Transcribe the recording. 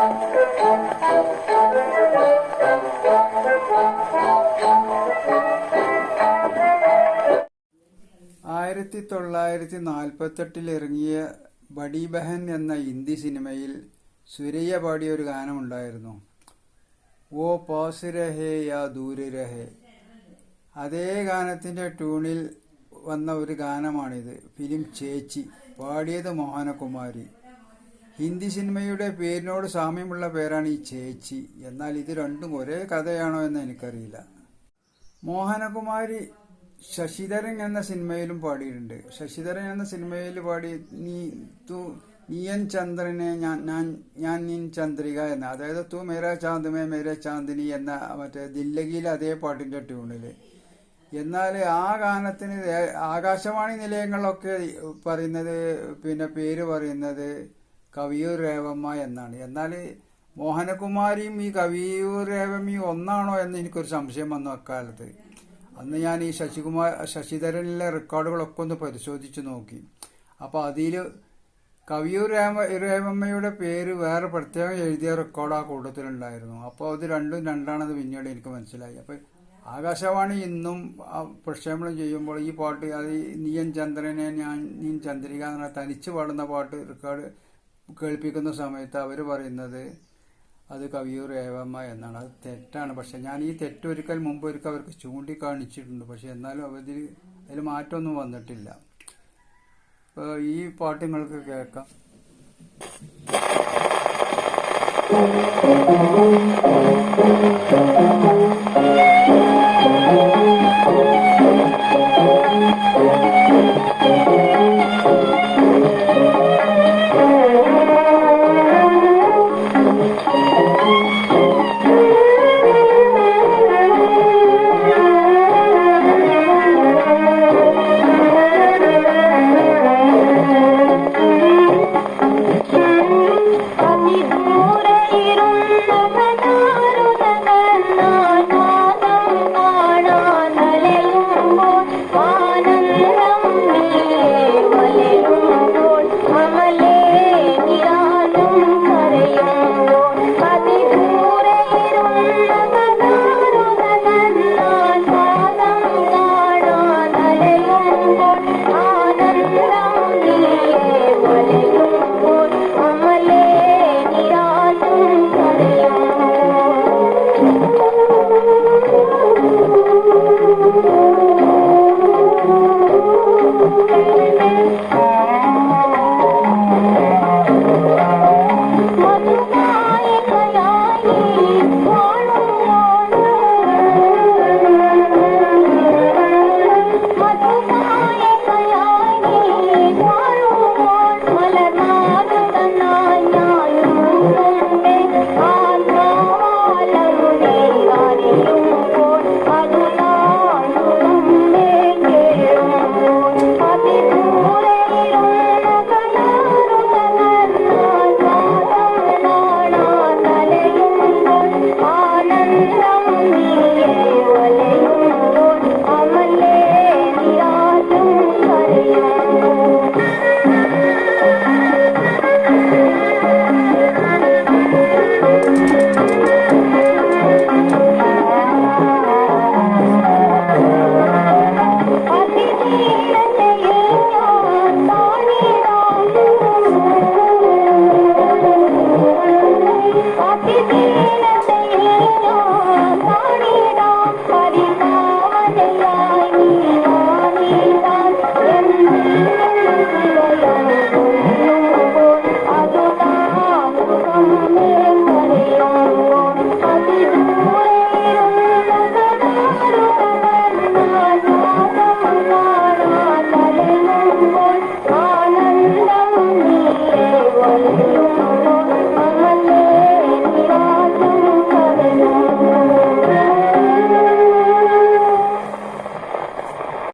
ആയിരത്തി തൊള്ളായിരത്തി നാൽപ്പത്തെട്ടിൽ ഇറങ്ങിയ ബഡി ബഹൻ എന്ന ഹിന്ദി സിനിമയിൽ സുരയ്യ പാടിയ ഒരു ഗാനമുണ്ടായിരുന്നു. ഓ പാസ് രഹേ യാ ദൂരെ രഹേ അതേ ഗാനത്തിന്റെ ട്യൂണിൽ വന്ന ഒരു ഗാനമാണിത്. ഫിലിം ചേച്ചി പാടിയത് മോഹനകുമാരി. ഹിന്ദി സിനിമയുടെ പേരിനോട് സാമ്യമുള്ള പേരാണ് ഈ ചേച്ചി. എന്നാൽ ഇത് രണ്ടും ഒരേ കഥയാണോ എന്ന് എനിക്കറിയില്ല. മോഹനകുമാരി ശശിധരൻ എന്ന സിനിമയിലും പാടിയിട്ടുണ്ട്. ശശിധരൻ എന്ന സിനിമയിൽ പാടി നീ തു നീയൻ ചന്ദ്രനെ ഞാൻ ഞാൻ ഞാൻ നിൻ ചന്ദ്രിക എന്ന. അതായത് തു മേരാ ചാന്ദമേ മേരാ ചാന്ദിനി എന്ന മറ്റേ ദില്ലഗിയിലെ അതേ പാട്ടിന്റെ ട്യൂണിൽ. എന്നാൽ ആ ഗാനത്തിന് ആകാശവാണി നിലയങ്ങളിലൊക്കെ പറയുന്നത് പിന്നെ പേര് പറയുന്നത് കവിയൂർ രേവമ്മ എന്നാണ്. എന്നാൽ മോഹനകുമാരിയും ഈ കവിയൂർ രേവമ്മയും ഒന്നാണോ എന്ന് എനിക്കൊരു സംശയം വന്നു അക്കാലത്ത്. അന്ന് ഞാൻ ഈ ശശികുമാർ ശശിധരനിലെ റെക്കോർഡുകളൊക്കെ ഒന്ന് പരിശോധിച്ച് നോക്കി. അപ്പോൾ അതിൽ കവിയൂർ രേമ രേവമ്മയുടെ പേര് വേറെ പ്രത്യേകം എഴുതിയ റെക്കോർഡ് ആ കൂട്ടത്തിലുണ്ടായിരുന്നു. അപ്പോൾ അത് രണ്ടും രണ്ടാണെന്ന് പിന്നീട് എനിക്ക് മനസ്സിലായി. അപ്പോൾ ആകാശവാണി ഇന്നും പ്രക്ഷേപണം ചെയ്യുമ്പോൾ ഈ പാട്ട് അത് നീയൻ ചന്ദ്രനെ ഞാൻ നീൻ ചന്ദ്രിക എന്ന തനിച്ച് പാടുന്ന പാട്ട് റെക്കോർഡ് കേൾപ്പിക്കുന്ന സമയത്ത് അവർ പറയുന്നത് അത് കവിയൂർ ഏവമ്മ എന്നാണ്. അത് തെറ്റാണ്. പക്ഷെ ഞാൻ ഈ തെറ്റൊരിക്കൽ മുമ്പ് ഒരിക്കൽ അവർക്ക് ചൂണ്ടിക്കാണിച്ചിട്ടുണ്ട്. പക്ഷെ എന്നാലും അവരിൽ അതിൽ മാറ്റമൊന്നും വന്നിട്ടില്ല. അപ്പോൾ ഈ പാട്ട് നിങ്ങൾക്ക് കേൾക്കാം. Thank